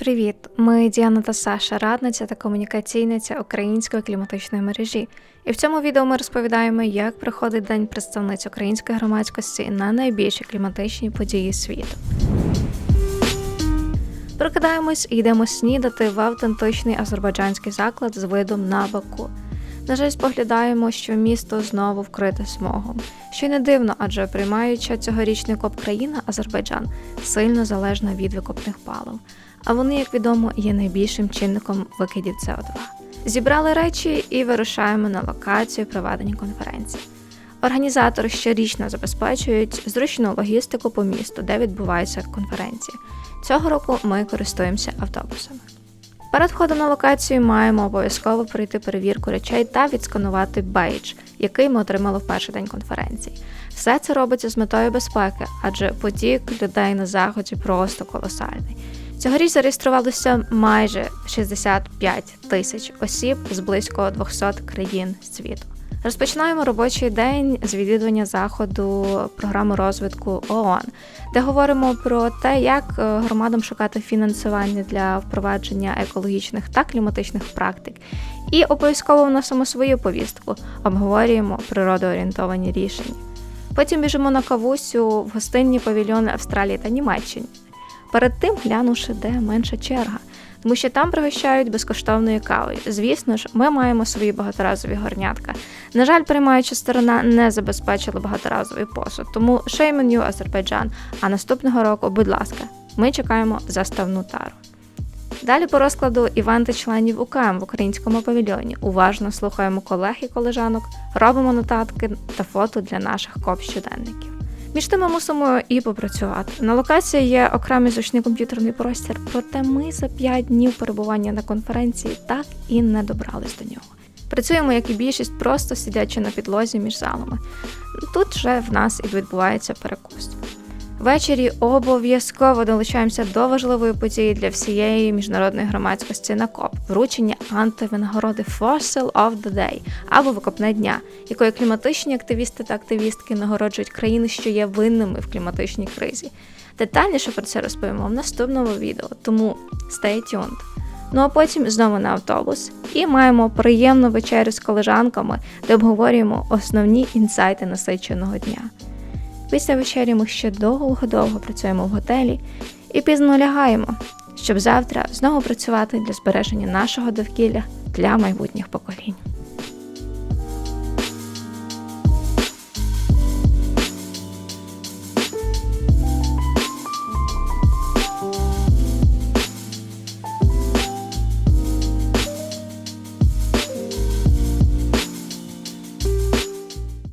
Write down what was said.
Привіт! Ми Діана та Саша, радниця та комунікаційниця української кліматичної мережі. І в цьому відео ми розповідаємо, як проходить День представниць української громадськості на найбільші кліматичні події світу. Прокидаємось і йдемо снідати в автентичний азербайджанський заклад з видом на Баку. На жаль, споглядаємо, що місто знову вкрите смогом. Що й не дивно, адже приймаюча цьогорічний коп країна Азербайджан сильно залежна від викопних палив. А вони, як відомо, є найбільшим чинником викидів СО2. Зібрали речі і вирушаємо на локацію проведення конференції. Організатори щорічно забезпечують зручну логістику по місту, де відбуваються конференції. Цього року ми користуємося автобусами. Перед входом на локацію маємо обов'язково пройти перевірку речей та відсканувати бейдж, який ми отримали в перший день конференції. Все це робиться з метою безпеки, адже потік людей на заході просто колосальний. Цьогоріч зареєструвалося майже 65 тисяч осіб з близько 200 країн світу. Розпочинаємо робочий день з відвідування заходу програми розвитку ООН, де говоримо про те, як е, громадам шукати фінансування для впровадження екологічних та кліматичних практик. І обов'язково вносимо свою повістку, обговорюємо природоорієнтовані рішення. Потім біжимо на кавусю в гостинні павільйони Австралії та Німеччини. Перед тим глянувши, де менша черга, тому що там пригощають безкоштовною кавою. Звісно ж, ми маємо свої багаторазові горнятка. На жаль, приймаюча сторона не забезпечила багаторазовий посуд, тому you, Азербайджан. А наступного року, будь ласка, ми чекаємо заставну тару. Далі по розкладу івенти членів УКМ в українському павільйоні. Уважно слухаємо колег і колежанок, робимо нотатки та фото для наших коп-щоденників. Між тим ми мусимо і попрацювати. На локації є окремий зручний комп'ютерний простір, проте ми за 5 днів перебування на конференції так і не добрались до нього. Працюємо, як і більшість, просто сидячи на підлозі між залами. Тут вже в нас і відбувається перекус. Ввечері обов'язково долучаємося до важливої події для всієї міжнародної громадськості на КОП вручення антивинагороди Fossil of the Day або викопне дня, якою кліматичні активісти та активістки нагороджують країни, що є винними в кліматичній кризі. Детальніше про це розповімо в наступному відео, тому stay tuned. Ну а потім знову на автобус і маємо приємну вечерю з колежанками, де обговорюємо основні інсайти насиченого дня. Після вечері ми ще довго-довго працюємо в готелі і пізно лягаємо, щоб завтра знову працювати для збереження нашого довкілля для майбутніх поколінь.